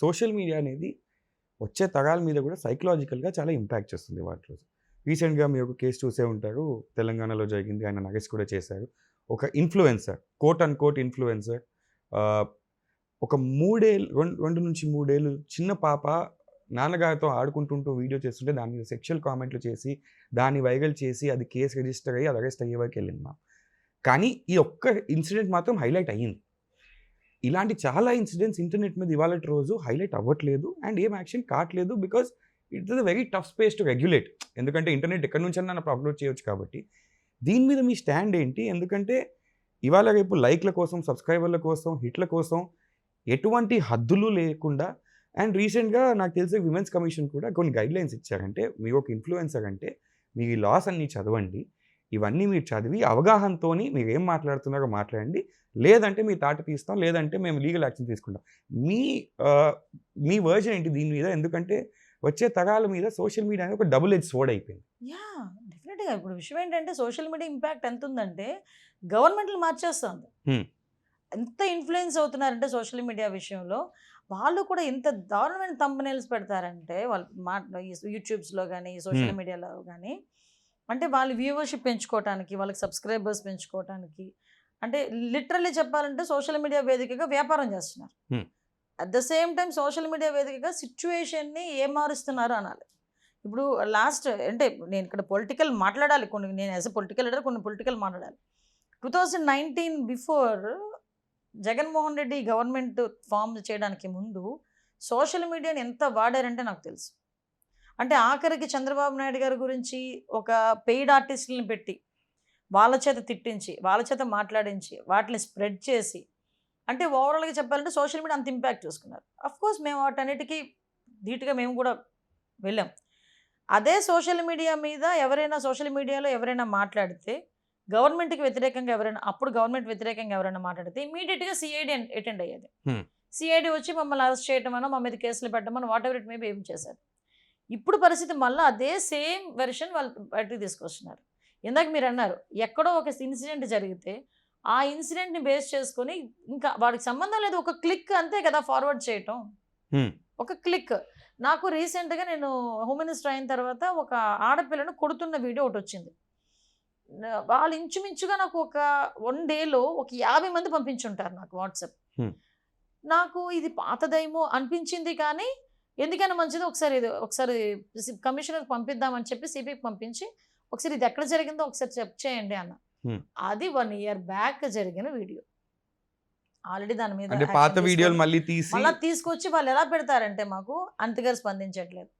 Social media అనేది వచ్చే తరాల మీద కూడా సైకలాజికల్గా చాలా ఇంపాక్ట్ చేస్తుంది వాటిలో. రీసెంట్గా మీరు ఒక కేసు చూసే ఉంటారు. తెలంగాణలో జరిగింది. ఆయన నగేష్ కూడా చేశారు. ఒక influencer quote and quote influencer ఒక మూడేళ్ళు రెండు రెండు నుంచి మూడేళ్ళు చిన్న పాప నాన్నగారితో ఆడుకుంటుంటూ వీడియో చేస్తుంటే దాని మీద సెక్షువల్ కామెంట్లు చేసి దాన్ని వైరల్ చేసి అది కేసు రిజిస్టర్ అయ్యి అది అరెస్ట్ అయ్యే వరకు వెళ్ళింది మా. కానీ ఈ ఒక్క ఇన్సిడెంట్ మాత్రం హైలైట్ అయ్యింది. ఇలాంటి చాలా ఇన్సిడెంట్స్ ఇంటర్నెట్ మీద ఇవాళ రోజు హైలైట్ అవ్వట్లేదు. అండ్ ఏం యాక్షన్ కావట్లేదు because it is a very tough space to regulate. ఎందుకంటే ఇంటర్నెట్ ఎక్కడి నుంచి అన్నా అప్లోడ్ చేయొచ్చు కాబట్టి. దీని మీద మీ స్టాండ్ ఏంటి? ఎందుకంటే ఇవాళ రేపు లైక్ల కోసం సబ్స్క్రైబర్ల కోసం హిట్ల కోసం ఎటువంటి హద్దులు లేకుండా అండ్ రీసెంట్గా నాకు తెలిసే విమెన్స్ కమిషన్ కూడా కొన్ని గైడ్లైన్స్ ఇచ్చారంటే మీరు ఒక ఇన్ఫ్లుయెన్సర్ అంటే మీ లాస్ అన్నీ చదవండి. ఇవన్నీ మీరు చదివి అవగాహనతో మీరు ఏం మాట్లాడుతున్నారో మాట్లాడండి. లేదంటే మీ తాట తీస్తాం లేదంటే మేము లీగల్ యాక్షన్ తీసుకుంటాం. మీ మీ వర్జన్ ఏంటి దీని మీద? ఎందుకంటే వచ్చే తరాల మీద సోషల్ మీడియా అనేది ఒక డబుల్ ఎడ్జ్ సోడ్ అయిపోయింది. యా డెఫినెట్గా ఇప్పుడు విషయం ఏంటంటే సోషల్ మీడియా ఇంపాక్ట్ ఎంత ఉందంటే గవర్నమెంట్లు మార్చేస్తుంది. ఎంత ఇన్ఫ్లుయెన్స్ అవుతున్నారంటే సోషల్ మీడియా విషయంలో వాళ్ళు కూడా ఎంత దారుణమైన తంబనేల్స్ పెడతారంటే వాళ్ళు మా యూట్యూబ్స్లో కానీ సోషల్. మీడియాలో కానీ అంటే వాళ్ళ వ్యూవర్షిప్ పెంచుకోవటానికి వాళ్ళకి సబ్స్క్రైబర్స్ పెంచుకోవటానికి అంటే లిటరల్లీ చెప్పాలంటే సోషల్ మీడియా వేదికగా వ్యాపారం చేస్తున్నారు. At the same time social media వేదికగా సిచ్యువేషన్ని ఏం మారుస్తున్నారు అనాలి. ఇప్పుడు లాస్ట్ అంటే నేను ఇక్కడ పొలిటికల్ మాట్లాడాలి కొన్ని నేను యాజ్ ఎ పొలిటికల్ లీడర్ కొన్ని పొలిటికల్ మాట్లాడాలి. Two thousand nineteen before Jaganmohan Reddy government form చేయడానికి ముందు సోషల్ మీడియాని ఎంత వాడారంటే నాకు తెలుసు. అంటే ఆఖరికి చంద్రబాబు నాయుడు గారి గురించి ఒక పెయిడ్ ఆర్టిస్టులను పెట్టి వాళ్ళ చేత తిట్టించి వాళ్ళ చేత మాట్లాడించి వాటిని స్ప్రెడ్ చేసి అంటే ఓవరాల్గా చెప్పాలంటే సోషల్ మీడియా అంత ఇంపాక్ట్ చూసుకున్నారు. అఫ్ కోర్స్ మేము వాటన్నిటికీ ధీటుగా మేము కూడా వెళ్ళాం. అదే సోషల్ మీడియా మీద ఎవరైనా సోషల్ మీడియాలో ఎవరైనా మాట్లాడితే గవర్నమెంట్కి వ్యతిరేకంగా ఎవరైనా అప్పుడు గవర్నమెంట్ వ్యతిరేకంగా ఎవరైనా మాట్లాడితే ఇమీడియట్గా సిఐడి అటెండ్ అయ్యేది. సిఐడి వచ్చి మమ్మల్ని అరెస్ట్ చేయటమనో మా మీద కేసులు పెట్టమని వాట్ ఎవర్ ఇట్ మేబీ ఏం చేశారు. ఇప్పుడు పరిస్థితి మళ్ళీ అదే సేమ్ వెర్షన్ వాళ్ళు బయటకు తీసుకొస్తున్నారు. ఇందాక మీరు అన్నారు ఎక్కడో ఒక ఇన్సిడెంట్ జరిగితే ఆ ఇన్సిడెంట్ని బేస్ చేసుకొని ఇంకా వాడికి సంబంధం లేదు ఒక క్లిక్ అంతే కదా ఫార్వర్డ్ చేయటం. ఒక క్లిక్. నాకు రీసెంట్గా నేను హోమ్ మినిస్టర్ అయిన తర్వాత ఒక ఆడపిల్లను కొడుతున్న వీడియో ఒకటి వచ్చింది. వాళ్ళు ఇంచుమించుగా నాకు ఒక వన్ డేలో ఒక యాభై మంది పంపించుంటారు నాకు వాట్సాప్. నాకు ఇది పాతదేమో అనిపించింది కానీ ఎందుకైనా మంచిది ఒకసారి ఇది ఒకసారి కమిషనర్ పంపిద్దామని చెప్పి సిపికి పంపించి ఒకసారి ఇది ఎక్కడ జరిగిందో ఒకసారి చెక్ చేయండి అన్న. అది వన్ ఇయర్ బ్యాక్ జరిగిన వీడియో. ఆల్రెడీ దాని మీద పాత వీడియోలు మళ్ళీ తీసి మళ్ళీ తీసుకొచ్చి వాళ్ళు ఎలా పెడతారంటే మాకు అంతగారు స్పందించట్లేదు.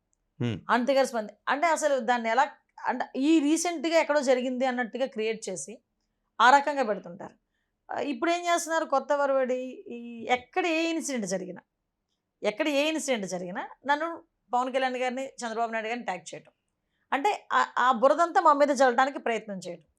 అంతగారు స్పంది అంటే అసలు దాన్ని ఎలా అంటే ఈ రీసెంట్గా ఎక్కడో జరిగింది అన్నట్టుగా క్రియేట్ చేసి ఆ రకంగా పెడుతుంటారు. ఇప్పుడు ఏం చేస్తున్నారు కొత్త వరవడి? ఈ ఎక్కడ ఏ ఇన్సిడెంట్ జరిగినా? ఎక్కడ ఏ ఇన్సిడెంట్ జరిగినా నన్ను పవన్ కళ్యాణ్ గారిని చంద్రబాబు నాయుడు గారిని ట్యాగ్ చేయటం. అంటే ఆ- ఆ బురదంతా మా మీద చల్లడానికి ప్రయత్నం చేయటం.